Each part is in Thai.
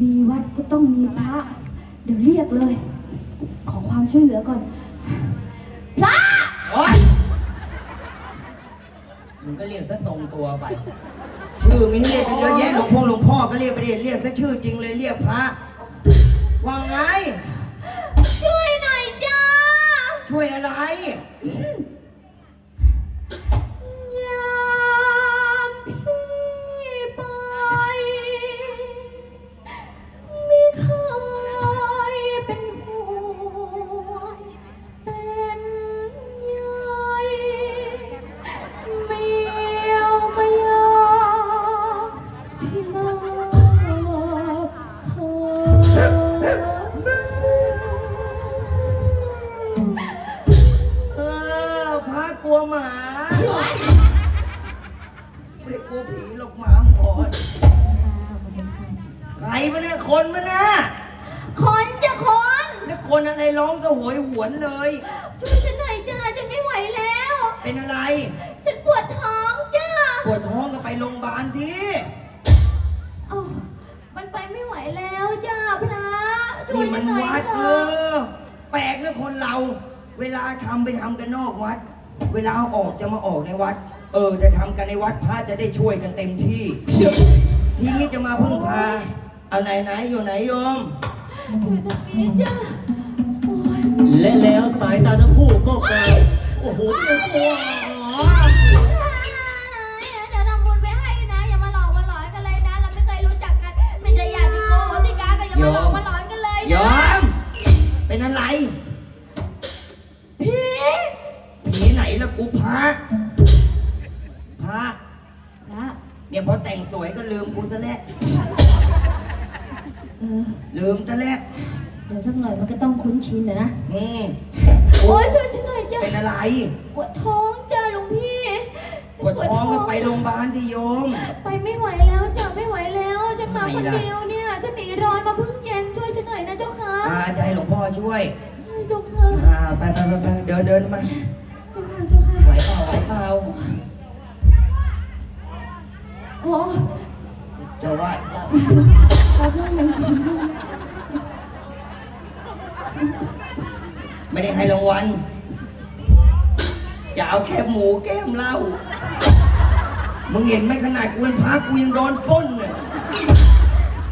มีวัดก็ต้องมีพระ เดี๋ยวเรียกเลย ขอความช่วยเหลือก่อน พระ โอ๊ยมึงก็เรียกซะตรงตัวไป ชื่อมีให้เรียกกันเยอะแยะหลวงพ่อหลวงพ่อก็เรียกไปเรียกเรียกซะชื่อจริงเลยเรียกพระ ว่าไง ช่วยหน่อยจ้า ช่วยอะไร หมาไม่ได้กลัวผีหรอกหมาหมอนใครมาเนี่ยคนมาเนี่ยคนจะคนนี่คนอะไรร้องสโหยหวนเลย ช่วยฉันหน่อยจ้าฉันไม่ไหวแล้ว เป็นอะไร ฉันปวดท้องจ้าปวดท้องก็ไปโรงพยาบาลทีเอ้ามันไปไม่ไหวแล้วจ้าพระช่วยนี่ฉัมันนหน่อยวัดเถเออะอแปลกนะคนเรา เวลาทำไปทำกันนอกวัด เวลาเอาออกจะมาออกในวัด เออ จะทำกันในวัดพระจะได้ช่วยกันเต็มที่ ทีนี้จะมาพึ่งพา เอาไหนไหนอยู่ไหนโยม อยู่ตรงนี้จ้าโอ้ยและแล้วสายตาทั้งคู่ก็กลายโอ้โหเป็นตัว คุ้นชินนะนะ อืมโอ้ยช่วยฉันหน่อยจ้าเป็นอะไรปวดท้องจ้าหลวงพี่ปวดท้องก็ไปโรงพยาบาลสิโยม ไปไม่ไหวแล้วจ้าไม่ไหวแล้วฉันมาคนไม่ได้เดียวเนี่ยฉันหนีร้อนมาเพิ่งเย็นช่วยฉันหน่อยนะเจ้าค่ะ อาจะให้หลวงพ่อช่วย ใช่เจ้าค่ะ อ่าไปไปไปไปเดินเดินมา เจ้าค่ะเจ้าค่ะ ไหวเปล่าไหวเปล่าโอ้เจะว่า ขอเพิ่มหนึ่งกินด้วย ไม่ได้ให้รางวัลจะเอาแค่หมูแก้มเหล้ามึงเห็นไหมขนาดกูเป็นพระกูยังโดนปล้นเนี่ย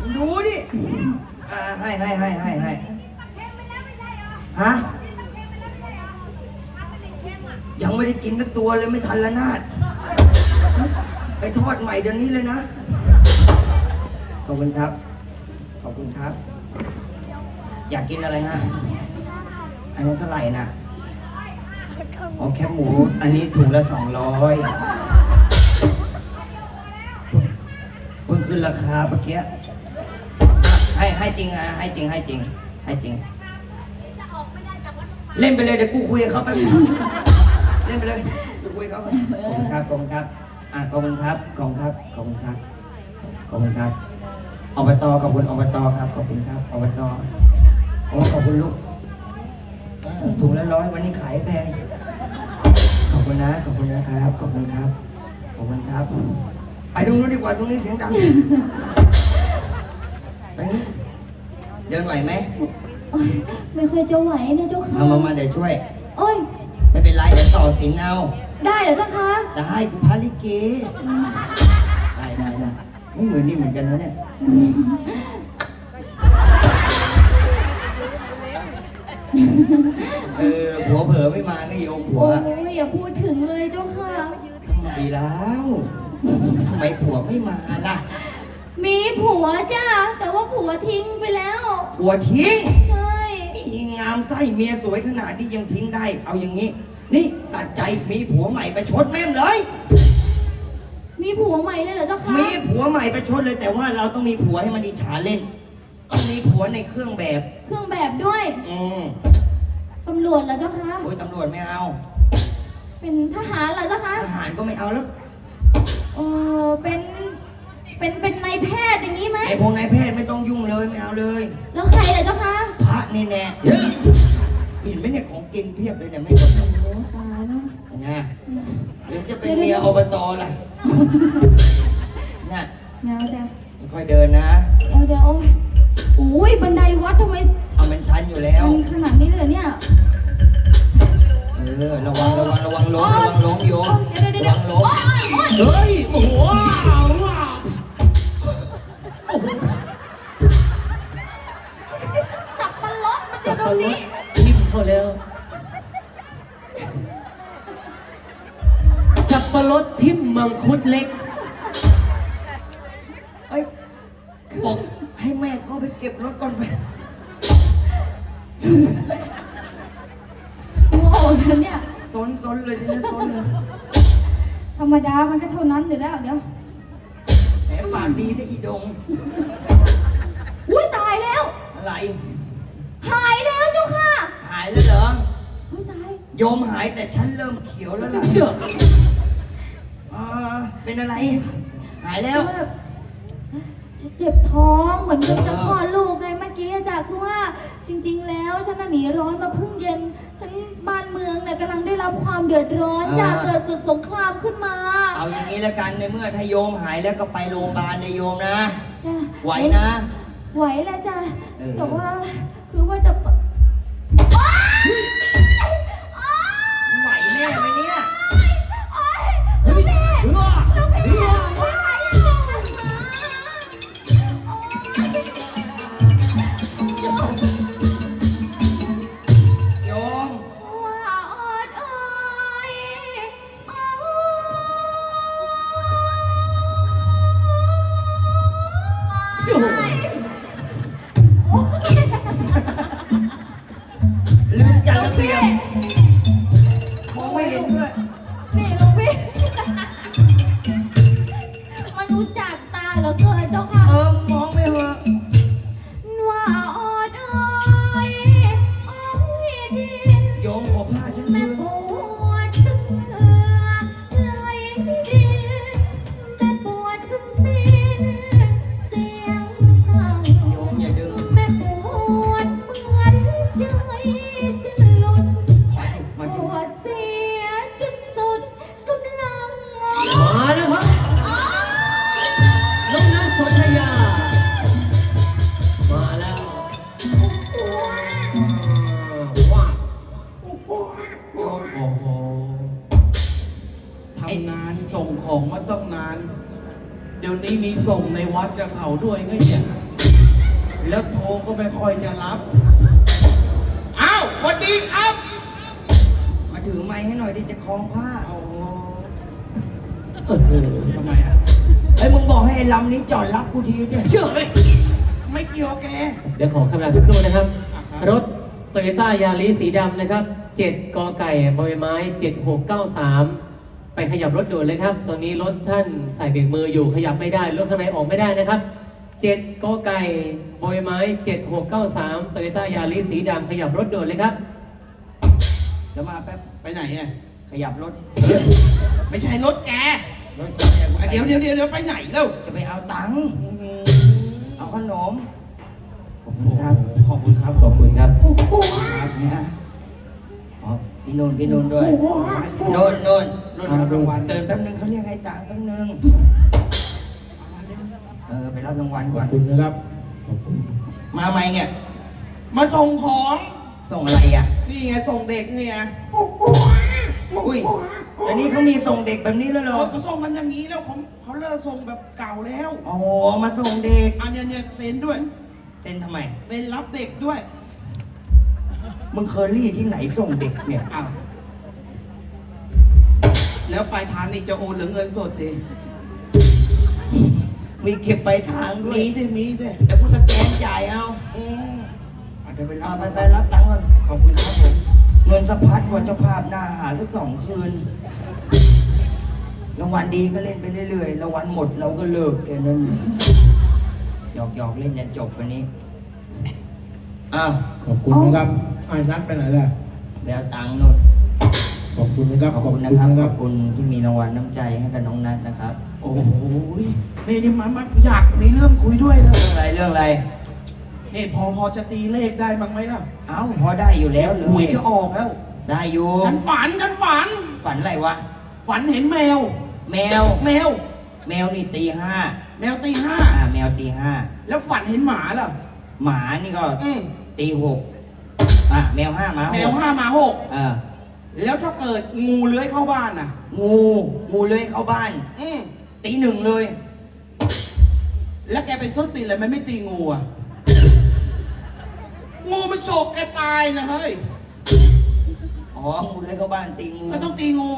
มึงดูดิอ่าให้ให้ให้ให้ให้ฮะ ยังไม่ได้กินนักตัวเลยไม่ทันละนาด ไปทอดใหม่เดี๋ยวนี้เลยนะ ขอบคุณครับ ขอบคุณครับ อยากกินอะไรฮะ อันนี้นเท่าไหร่นะอ๋อแคบหมู อันนี้ถุงละสองร้อยเพิ่งขึ้นราคาเมื่อกี้ ให้ให้จริงอะให้จริงให้จริง ให้จริง เล่นไปเลยเดี๋ยวกูคุยกับเขาไปบเล่นไปเลยกูคุยกับเขาไปขอบคุณครับขอบคุณครับ อะขอบคุณครับขอบคุณครับขอบคุณครับขอบคุณครับอบตขอบคุณอบตครับ ขอบคุณครับอบต โอ้ขอบคุณลูกถุงละร้อยวันนี้ขายแพง ขอบคุณนะ ขอบคุณนะครับ ขอบคุณครับ ขอบคุณครับ ไปตรงนู้นดีกว่าตรงนี้เสียงดังไปนี่เดินไหวไหมโอ๊ยไม่ค่อยจะไหวเนี่ยเจ้าค่ะเอามามาเดี๋ยวช่วย โอ้ย ไม่เป็นไรเดี๋ยวต่อสินเอา ได้เหรอเจ้าค่ะได้กูพาลิเกได้ได้ได้ไม่เหมือนนี่เหมือนกันนะเนี่ย เออผัวเผลอไม่มาก็โยมผัวโอ้ยอย่าพูดถึงเลยเจ้าค่ะ ดีแล้วทำไมผัวไม่มาล่ะ มีผัวจ้าแต่ว่าผัวทิ้งไปแล้ว ผัวทิ้งใช่นี่งามไส้เมียสวยขนาดนี้ยังทิ้งได้ เอาอย่างนี้ นี่ตัดใจมีผัวใหม่ไปชดแม่มเลย มีผัวใหม่เลยเหรอเจ้าค่ะมีผัวใหม่ไปชดเลยแต่ว่าเราต้องมีผัวให้มันอิจฉาเล่นต้อง มีผัวในเครื่องแบบ เครื่องแบบด้วยอืมตำรวจเหรอเจ้าคะ โอ้ยตำรวจไม่เอา เป็นทหารเหรอเจ้าคะทหารก็ไม่เอาแล้วเออเป็นเป็นเป็นนายแพทย์อย่างนี้ไหมไอ้พวกนายแพทย์ไม่ต้องยุ่งเลยไม่เอาเลย แล้วใครเหรอเจ้าคะพระนี่แน่เห็นไหมเนี่ยของกินเพียบเลยเนี่ยไม่หมดเลยโอ้ตายแล้ว นะเดี๋ยวจะเป็นเมียอบตล่ะน่ะเงาจ้ะค่อยๆเดินนะ เดี๋ยวเดี๋ยว อุ้ยบันไดวัดทำไมเอามันชันอยู่แล้ว มันขนาดนี้เลยเหรอเนี่ย เออ ระวังระวังระวังล้มระวังล้มโยมเดี๋ยวเดี๋ยวเดี๋ระยววังล้มโอ๊ยโอ๊ยเฮ้ย โอ้โหว้าวว้าวโอ้โหสับปะรดมันสัจะบตรปะงรนี้ดทิ่มเขาแล้วสับปะรดทิ่มมังคุดเล็ก โง่นะเนี่ย ซนซนเลยทีนี้ซนเลยธรรมดามันก็เท่านั้นอยู่แล้วเดี๋ยว แหมปากดีนะอีดง อุ้ยตายแล้ว อะไร หายแล้วเจ้าค่ะหายแล้วเหรอ อุ้ยตาย โยมหายแต่ฉันเริ่มเขียวแล้วล่ะเชื่ออ่าเป็นอะไร หายแล้วแบบเจ็บท้องเหมือนจะจะคลอดลูกไง เมื่อกี้อะจ้ะคือว่าจริง ๆ แล้วฉันน่ะหนีร้อนมาเพิ่งเย็น ฉันบ้านเมืองเนี่ยกำลังได้รับความเดือดร้อนจากอ่าเกิดศึกสงครามขึ้นมาเอาอย่างนี้ละกันในเมื่อถ้าโยมหายแล้วก็ไปโรงพยาบาลเลยโยมนะ จ้ะไหวนะ ไหวแล้วจ้ะเออ แต่ว่าคือว่าจะ ดี๋ยวนี้มีส่งในวัดกับเขาด้วยไงเนี่ยแล้วโทรก็ไม่ค่อยจะรับ อ้าวสวัสดีครับ มาถือไม้ให้หน่อยดิจะคล้องผ้าโอ้โหเออเออทำไมอะเฮ้ยมึงบอกให้ไอ้ลำนี้จอดรับกูทีดิเชื่อไหมไม่เกี่ยวแก เดี๋ยวขอคำรามสักครู่นะครับ อะครับ รถโตโยต้ายาริสสีดำนะครับ 7กอไก่บอยไม้ 7693 ไปขยับรถด่วนเลยครับ ตอนนี้รถท่านใส่เบรกมืออยู่ขยับไม่ได้ รถข้างในออกไม่ได้นะครับ7กอไก่บอยไม้7693โตโยต้ายาริสสีดำขยับรถด่วนเลยครับเดี๋ยวมาแป๊บ ไปไหนอะขยับรถ ไม่ใช่รถแกรถจะไปอะเดี๋ยวเดี๋ยวเดี๋ยวเดี๋ยวไปไหนแล้วจะไปเอาตังค์อื้อหือเอาขนมขอบคุโอ้ณโหครับขอบคุณครับขอบคุณครับครับเนี่ยอ๋อพี่นุ่นพี่นุ่นด้วยนุ่นนุ่น รถรับรางวัลเดินแป๊บนึงเขาเรียกให้ตังค์แป๊บนึงเออไปรับรางวัลก่อนคุณนะครับขอบคุณมาไหมเนี่ย มาส่งของ ส่งอะไรอะนี่ไงส่งเด็กเนี่ยอุ้ยอันนี้เขามีส่งเด็กแบบนี้แล้วเหรอเราก็ส่งมันอย่างนี้แล้วเขาเขาเลิกส่งแบบเก่าแล้วอ๋อมาส่งเด็กอันเนี้ยเนี่ยเซ็นด้วยเซ็นทำไม เซ็นรับเด็กด้วยมึงเคอรี่ที่ไหนส่งเด็กเนี่ยอ้าว แล้วปลายทางนี่จะโอนหรือเงินสดดีมีเก็บไปลายทางด้วยมีดิมีดิเดี๋ยวกูสแกนจ่ายเอาอืมอะเดี๋ยวไปรัเอาบไปไปรับตังค์ก่อนขอบคุณครับผมเงินสะพัดกว่าเจ้าภาพหน้าหาสักสองคืนรางวัลดีก็เล่นไปเรื่อยๆรางวัลหมดเราก็เลิกแค่นั้นหยอกหยอกๆเล่นยันจบวันนี้อ้าวขอบคุณนะครับไอ้นัดไปไหนล่ะ เดี๋ยวตังค์นุด ขอบคุณนะครับขอบคุณนะครับขอบคุณที่มีรางวัลน้ำใจให้กับน้องนัทนะครับ โอ้โหนี่นี่มันมันอยากมีเรื่องคุยด้วยนะเรื่องอะไรเรื่องอะไรนี่พอพอจะตีเลขได้บ้างไหมล่ะเอ้าพอได้อยู่แล้วเหรือหวยจะออกแล้ว ได้อยู่ฉันฝันฉันฝัน ฝันอะไรวะฝันเห็นแมว แมวแมว แมวนี่ตีห้าแมวตีห้าอ่าแมวตีห้าแล้วฝันเห็นหมาล่ะหหมานี่ก็อืมตีหกอะแมวห้าหมาหกแมวห้าหมาหกเออ แล้วถ้าเกิดงูเลื้อยเข้าบ้านน่ะ งูงูเลื้อยเข้าบ้าน อืมตีหนึ่งเลย แล้วแกเป็นส้นตีนอะไรมันไม่ตีงูอะ งูมันโฉกแกตายนะเฮ้ยอ๋องูเลื้อยเข้าบ้านตีงูไม่ต้องตีงู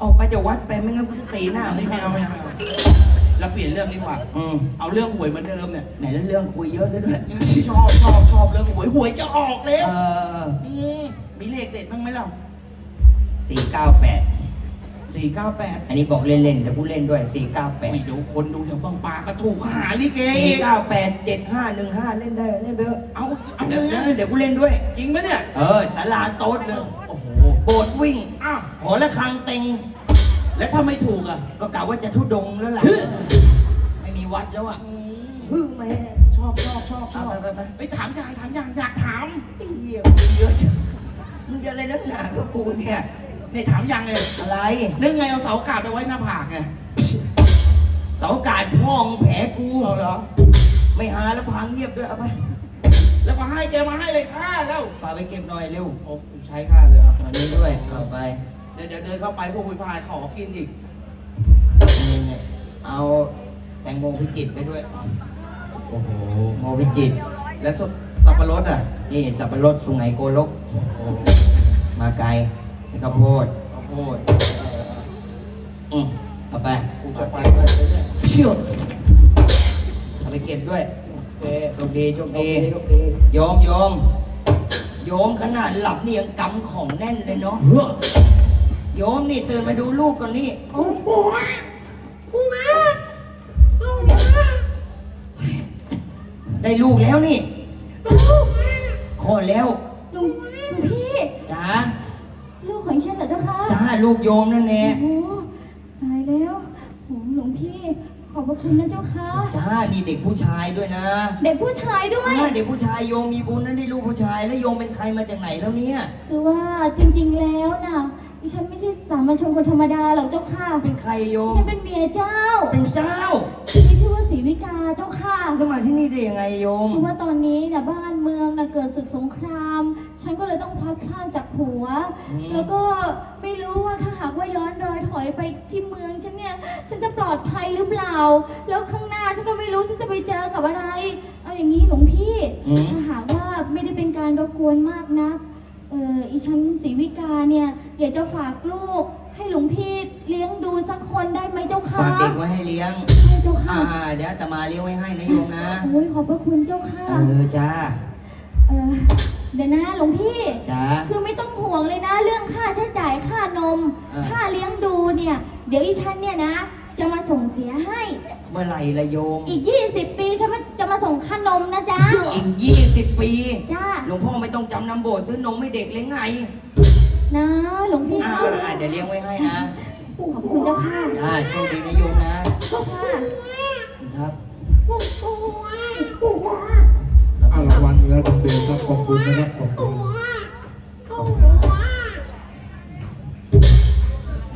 ออกไปจากวัดไปไม่งั้นกูจะตีหน้าอันนี้ไม่เอาไม่เอาไม่เอาเราเปลี่ยนเรื่องดีกว่า อืมเอาเรื่องหวยเหมือนเดิมเนี่ยไหนแล้วเรื่องคุยเยอะซะด้วยชอบชอบชอบเรื่องหวยหวยจะออกแล้วเออ มมีเลขเด็ดบ้างไหมเรา สี่เก้าแปดสี่เก้าแปดอันนี้บอกเล่นๆเดี๋ยวกูเล่นด้วยสี่เก้าแปดไม่เดี๋ยวคนดูแถวบางปลาก็ถูกหาลิเกสี่อีกเก้าแปดเจ็ดห้าหนึ่งห้าเล่นได้เล่นไปเถอะเอาเอาเดี๋ยวเดี๋ยวเดี๋ยวเดี๋ยวกูเล่นด้วย จริงไหมเนี่ย เออสาราโต๊ดเลยโอ้โหโบสถ์วิ่งอ้าวหอระฆังเต็ง แล้วถ้าไม่ถูกอะ ก็กะว่าจะทุดงค์แล้วล่ะฮึไม่มีวัดแล้วอะอืมพึ่งแม่ชอบชอบชอบชอบเอาไปไปไปไปถามอย่างถามอย่างอยากถาม ไอ้เหี้ยมึงเยอะจังมึงจะอะไรนักหนากับกูเนี่ย นี่ถามอย่างเลยอะไร นึกไงเอาเสากาดไปไว้หน้าผากไงเสากาดพ่องแผลกูเอาเหรอ ไม่หาแล้วพังเงียบด้วยเอาไป แล้วก็ให้แกมาให้เลยค่าแล้วฝากไปเก็บหน่อยเร็วโอ้ใช้ค่าเลยครับอันนี้ด้วยเอาไปเดี๋ยวเดี๋ยวเดินเข้าไปพวกคุยพายขอกินอีกนี่เนี่ยเอาแตงโมพิจิตรไปด้วย โอ้โหโมพิจิตรแล้วสับสับปะรดอะ นี่สับปะรดสุไหงโกลกโอ้โหมาไกลนี่ ข้าวโพดข้าวโพดอืมเอาไปกูจะไปด้วยเนี่ยเชี่ยวเอาไปเก็บด้วยโอเคโชคดีโชคดีโชคดีโยมโยมโยมขนาดหลับนี่ยังกำของแน่นเลยเนาะเฮ้อโยมนี่ตื่นมาดูลูกก่อนนี่โอ้โหกูมาเอาได้ลูกแล้วนี่ลูกมาคลอดแล้วลุงลุงพี่จ้า ลูกของฉันเหรอเจ้าคะจ้าลูกโยมนั่นแน่โอ้โหตายแล้วโอ้หลวงพี่ ขอบพระคุณนะเจ้าค่ะจ้านี่เด็กผู้ชายด้วยนะเด็กผู้ชายด้วย จ้าเด็กผู้ชายโยมมีบุญนั้นได้ลูกผู้ชาย แล้วโยมเป็นใครมาจากไหนแล้วเนี่ย คือว่าจริงๆแล้วน่ะดิฉันไม่ใช่สามัญชนคนธรรมดาหรอกเจ้าค่ะเป็นใครโยดิม ฉันเป็นเมียเจ้า เป็นเจ้ามี ชื่อว่าศรีวิกาเจ้าค่ะแล้วมาที่นี่ได้ยังไงโยมคือว่าตอนนี้น่ะบ้านเมืองน่ะเกิดศึกสงคราม ฉันก็เลยต้องพลัดพรากจากผัว อืม แล้วก็ไม่รู้ว่าถ้าหากว่าย้อนรอยถอยไปที่เมืองฉันเนี่ย ฉันจะปลอดภัยหรือเปล่า แล้วข้างหน้าฉันก็ไม่รู้ฉันจะไปเจอกับอะไร เอาอย่างนี้หลวงพี่ อืม ถ้าหากว่าไม่ได้เป็นการรบกวนมากนัก เอออีฉันศรีวิกาเนี่ยอยากจะฝากลูก ให้หลวงพี่เลี้ยงดูสักคนได้ไหมเจ้าค่ะฝากเด็กไว้ให้เลี้ยง ใช่เจ้าอ่าค่ะเดี๋ยวอาตมาเลี้ยงไว้ให้นะโยมนะ โอ้ยขอบพระคุณเจ้าค่ะ เออจ้า เออเดี๋ยวนะหลวงพี่ จ้า คือไม่ต้องห่วงเลยนะ เรื่องค่าใช้จ่ายค่านม เออ ค่าเลี้ยงดูเนี่ย เดี๋ยวอีฉันเนี่ยนะ จะมาส่งเสียให้ เมื่อไหร่ละโยม อีก 20 ปีฉันจะมาส่งค่านมนะจ๊ะ อีกยี่สิบปี จ้า หลวงพ่อไม่ต้องจำนำโบสซื้อนมให้เด็กเลยไงนะหลวงพี่อ่าาเดี๋ยวเลี้ยงไว้ให้นะขอบคุณเจ้าค่ะโชคดีนะโยมนะเจ้าค่ะครับอาราวัลแล้วเดินครับขอบคุณนะครับขอบคุณขอบคุณค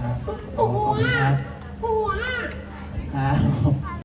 รับขอบคุณครับครับ